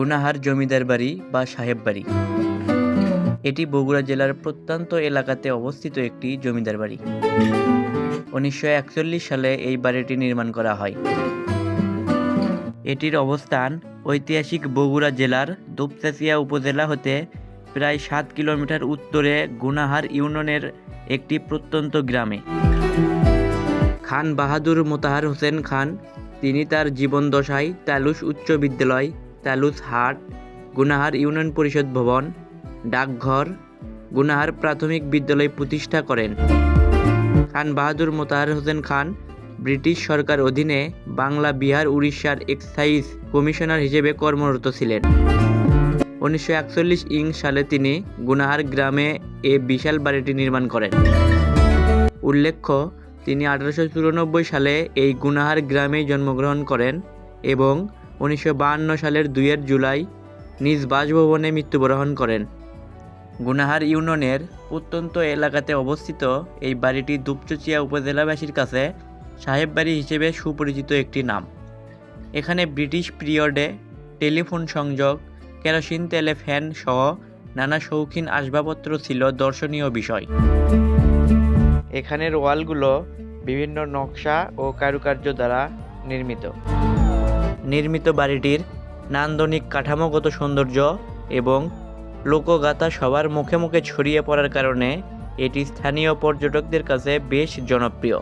গুনাহার জমিদার বাড়ি বা সাহেব বাড়ি। এটি বগুড়া জেলার প্রত্যন্ত এলাকাতে অবস্থিত একটি জমিদার বাড়ি। উনিশশো একচল্লিশ সালে এই বাড়িটি নির্মাণ করা হয়। এটির অবস্থান ঐতিহাসিক বগুড়া জেলার দুপচাচিয়া উপজেলা হতে প্রায় সাত কিলোমিটার উত্তরে গুনাহার ইউনিয়নের একটি প্রত্যন্ত গ্রামে। খান বাহাদুর মোতাহার হোসেন খান, তিনি তার জীবনদশায় তালুস উচ্চ বিদ্যালয় তালুস হাট, গুনাহার ইউনিয়ন পরিষদ ভবন, ডাকঘর, গুনাহার প্রাথমিক বিদ্যালয় প্রতিষ্ঠা করেন। খান বাহাদুর মোতাহার হোসেন খান, ব্রিটিশ সরকার অধীনে বাংলা, বিহার, উড়িষ্যার এক্সাইজ কমিশনার হিসেবে কর্মরত ছিলেন। উনিশশো একচল্লিশ ইং সালে তিনি গুনাহার গ্রামে এ বিশাল বাড়িটি নির্মাণ করেন। উল্লেখ্য, তিনি আঠারোশো চুরানব্বই সালে এই গুনাহার গ্রামেই জন্মগ্রহণ করেন এবং উনিশশো সালের দুইয়ের জুলাই নিজ বাসভবনে মৃত্যুবরণ করেন। গুনাহার ইউনিয়নের প্রত্যন্ত এলাকাতে অবস্থিত এই বাড়িটি দুপচচিয়া উপজেলাবাসীর কাছে সাহেব বাড়ি হিসেবে সুপরিচিত একটি নাম। এখানে ব্রিটিশ পিরিয়ডে টেলিফোন সংযোগ, কেরোসিন, তেলে ফ্যান সহ নানা শৌখিন আসবাবপত্র ছিল দর্শনীয় বিষয়। এখানের ওয়ালগুলো বিভিন্ন নকশা ও কারুকার্য দ্বারা নির্মিত। নির্মিত বাড়িটির নান্দনিক কাঠামোগত সৌন্দর্য এবং লোকগাথা সবার মুখে মুখে ছড়িয়ে পড়ার কারণে এটি স্থানীয় পর্যটকদের কাছে বেশ জনপ্রিয়।